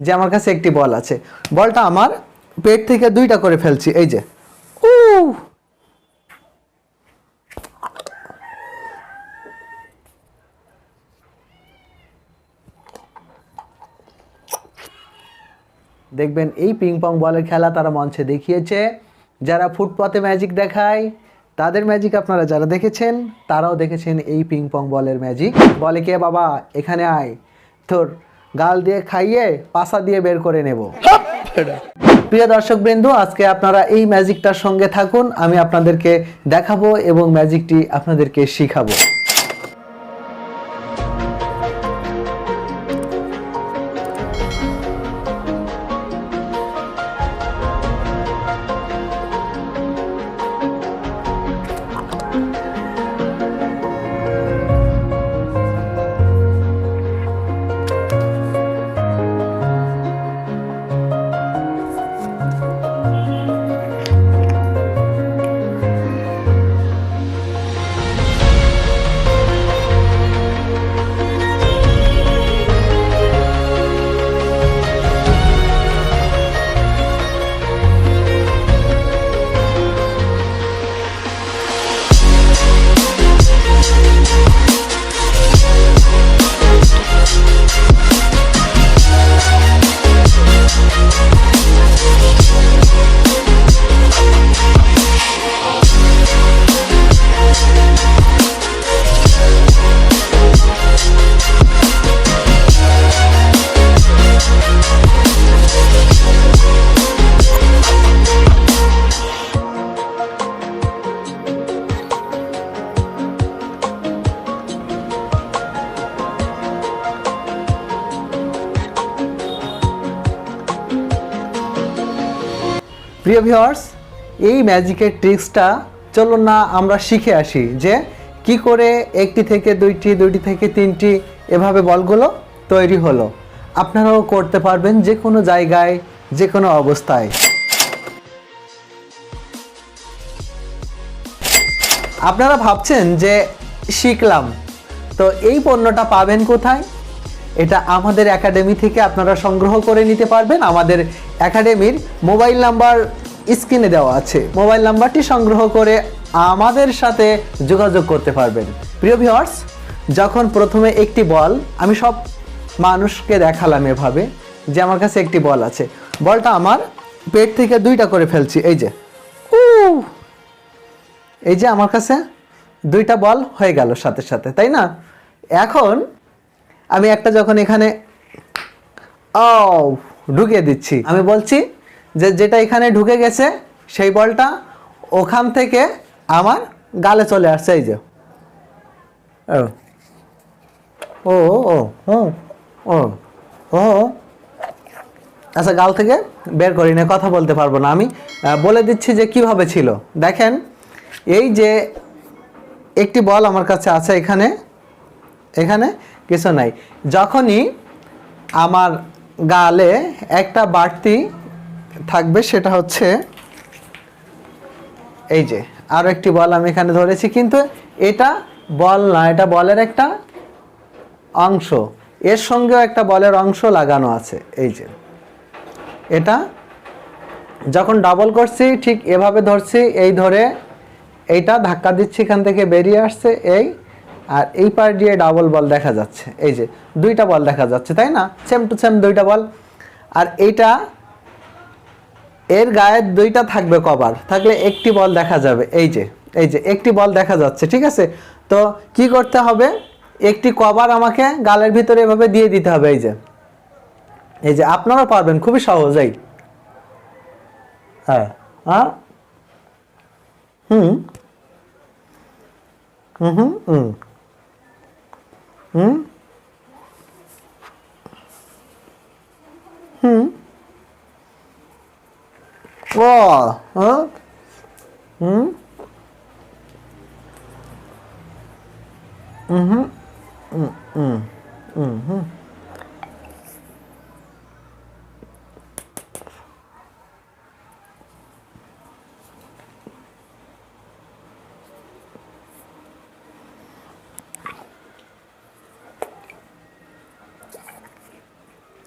যে আমার কাছে একটি বল আছে। বলটা আমার পেট থেকে দুইটা করে ফেলছি, এই যে। উ দেখবেন এই পিং পং বলের খেলা তারা মঞ্চে দেখিয়েছে। যারা ফুটপাতে ম্যাজিক দেখায়, তাদের ম্যাজিক আপনারা যারা দেখেছেন, তারাও দেখেছেন এই পিং পং বলের ম্যাজিক বলে কে, বাবা? এখানে আয়। তোর গাল দিয়ে খাইয়ে পাশা দিয়ে বের করে নেব। প্রিয় দর্শক বৃন্দু আজকে আপনারা এই ম্যাজিকটার সঙ্গে থাকুন। আমি আপনাদেরকে দেখাবো এবং ম্যাজিকটি আপনাদেরকে শিখাবো। প্রিয় ভিওয়ার্স এই ম্যাজিকের ট্রিক্সটা চলুন না, আমরা শিখে আসি যে কি করে একটি থেকে দুইটি দুইটি থেকে তিনটি এভাবে বলগুলো তৈরি হলো। আপনারাও করতে পারবেন যে কোনো জায়গায়, যে কোনো অবস্থায়। আপনারা ভাবছেন যে শিখলাম, তো এই পণ্যটা পাবেন কোথায়? এটা আমাদের একাডেমি থেকে আপনারা সংগ্রহ করে নিতে পারবেন। আমাদের একাডেমির মোবাইল নাম্বার স্ক্রিনে দেওয়া আছে। মোবাইল নাম্বারটি সংগ্রহ করে আমাদের সাথে যোগাযোগ করতে পারবেন। প্রিয় ভিউয়ার্স, যখন প্রথমে একটি বল, আমি সব মানুষকে দেখালাম এভাবে যে আমার কাছে একটি বল আছে। বলটা আমার পেট থেকে দুইটা করে ফেলছি, এই যে। উ এই যে আমার কাছে দুইটা বল হয়ে গেল সাথে সাথে, তাই না? এখন আমি একটা যখন এখানে ও ঢুকিয়ে দিচ্ছি। আমি বলছি যে যেটা এখানে ঢুকে গেছে, সেই বলটা ওখান থেকে আমার গালে চলে আসছে, এই যে। ও। ও ও ও ও আচ্ছা গাল থেকে বের করি না, কথা বলতে পারব না আমি। বলে দিচ্ছি যে কীভাবে ছিল। দেখেন, এই যে একটি বল আমার কাছে আছে এখানে এখানে কিছু নাই। যখনই আমার গালে একটা বাড়তি থাকবে, সেটা হচ্ছে এই যে আরও একটি বল আমি এখানে ধরেছি, কিন্তু এটা বল না, এটা বলের একটা অংশ। এর সঙ্গেও একটা বলের অংশ লাগানো আছে, এই যে। এটা যখন ডাবল করছি, ঠিক এভাবে ধরছি, এই ধরে এইটা ধাক্কা দিচ্ছি, এখান থেকে বেরিয়ে আসছে, এই আর এই পার দিয়ে ডাবল বল দেখা যাচ্ছে। এই যে দুইটা বল দেখা যাচ্ছে, তাই না? সেম টু সেম দুইটা বল আর এইটা এর গায়ে দুইটা থাকবে কভার থাকলে একটি বল দেখা যাবে। এই যে এই যে একটি বল দেখা যাচ্ছে, ঠিক আছে? তো কি করতে হবে? একটি কভার আমাকে গালের ভিতরে এভাবে দিয়ে দিতে হবে, এই যে। এই যে আপনারা পারবেন, খুবই সহজেই হ্যাঁ হ্যাঁ। হুম হুম হুম। হুম হুম হুম ও হ্যাঁ হুম হুম হুম হুম হুম হুম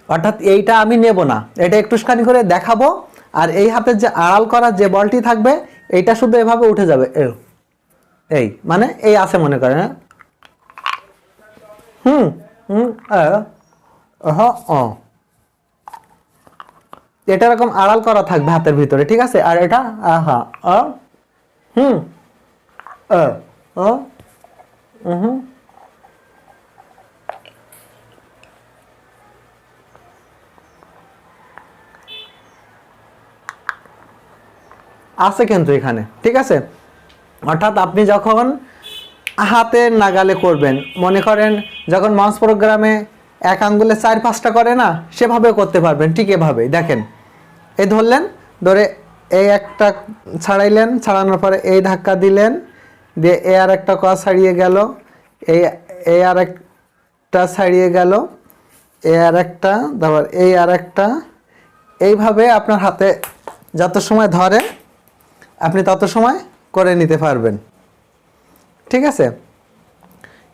অর্থাৎ এইটা আমি নেব না। এটা একটুখানি করে দেখাবো আর এই হাতের যে আড়াল করা যে বলটি থাকবে, এইটা শুধু এভাবে উঠে যাবে। এই মানে এই আছে মনে করেন হ্যাঁ? হুম হুম এটা এরকম আড়াল করা থাকবে হাতের ভিতরে, ঠিক আছে? আর এটা, আহা হুম হুম আছে কিন্তু এখানে, ঠিক আছে? অর্থাৎ আপনি যখন হাতের নাগালে করবেন, মনে করেন যখন মাউস প্রোগ্রামে এক আঙ্গুলে চার পাঁচটা করে না, সেভাবে করতে পারবেন, ঠিক এভাবেই। দেখেন এই ধরলেন, ধরে এই একটা ছাড়াইলেন, ছাড়ানোর পরে এই ধাক্কা দিলেন, দিয়ে এ আর একটা ক ছাড়িয়ে গেল এই এই আর একটা ছাড়িয়ে গেল, এ আর একটা, তারপর এই আর একটা, এইভাবে আপনার হাতে যত সময় ধরে আপনি তত সময় করে নিতে পারবেন। ঠিক আছে?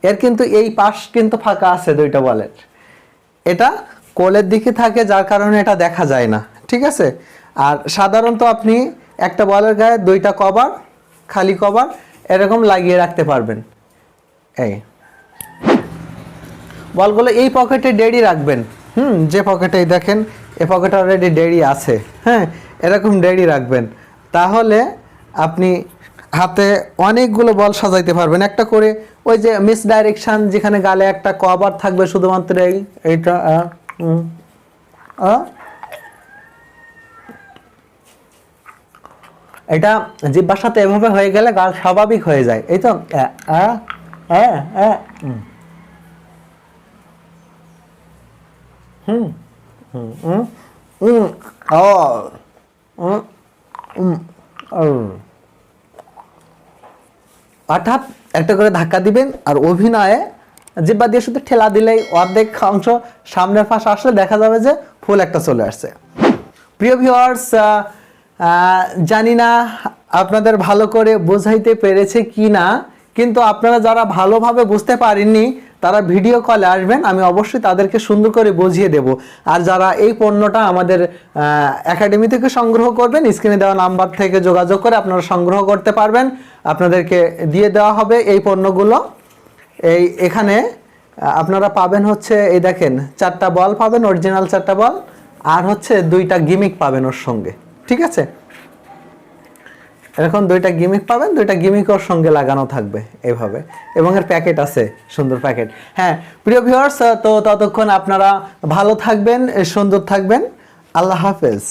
এর কিন্তু এই পাশ কিন্তু ফাঁকা আছে দুইটা বলের এটা কোলের দিকে থাকে, যার কারণে এটা দেখা যায় না। ঠিক আছে? আর সাধারণত আপনি একটা বলের গায়ে দুইটা কভার, খালি কভার, এরকম লাগিয়ে রাখতে পারবেন। এই। বলগুলো এই পকেটে ডেডি রাখবেন। হুম, যে পকেটে দেখেন, এ পকেটে অলরেডি ডেডি আছে। হ্যাঁ এরকম ডেডি রাখবেন। তাহলে আপনি হাতে অনেকগুলো বল সাজাইতে পারবেন। একটা করে ওই যে মিস ডাইরেকশন যেখানে গালে একটা কভার থাকবে শুধুমাত্র এই, এইটা এটা জিব্বার সাথে এভাবে হয়ে গেলে গাল স্বাভাবিক হয়ে যায়। এই তো হুম হুম হুম হুম ও হুম হুম ও অর্থাৎ একটা করে ধাক্কা দিবেন আর অভিনয়ে জিব্বা দিয়ে শুধু ঠেলা দিলেই অর্ধেক অংশ সামনের পাশে আসলে দেখা যাবে যে ফুল একটা চলে আসছে। প্রিয় ভিউয়ার্স জানি না আপনাদের ভালো করে বোঝাইতে পেরেছে কি না কিন্তু আপনারা যারা ভালোভাবে বুঝতে পারেননি তারা ভিডিও কলে আসবেন, আমি অবশ্যই তাদেরকে সুন্দর করে বুঝিয়ে দেব। আর যারা এই পণ্যটা আমাদের একাডেমি থেকে সংগ্রহ করবেন স্ক্রিনে দেওয়া নাম্বার থেকে যোগাযোগ করে আপনারা সংগ্রহ করতে পারবেন। আপনাদেরকে দিয়ে দেওয়া হবে এই পণ্যগুলো। এই এখানে আপনারা পাবেন হচ্ছে, এই দেখেন, চারটা বল পাবেন অরিজিনাল চারটা বল আর হচ্ছে দুইটা গিমিক পাবেন ওর সঙ্গে। ঠিক আছে? এরকম দুইটা গিমিক পাবেন, দুইটা গিমিক ওর সঙ্গে লাগানো থাকবে এভাবে। এবং এর প্যাকেট আছে, সুন্দর প্যাকেট হ্যাঁ প্রিয় ভিউয়ার্স তো ততক্ষণ আপনারা ভালো থাকবেন, সুন্দর থাকবেন। আল্লাহ হাফেজ।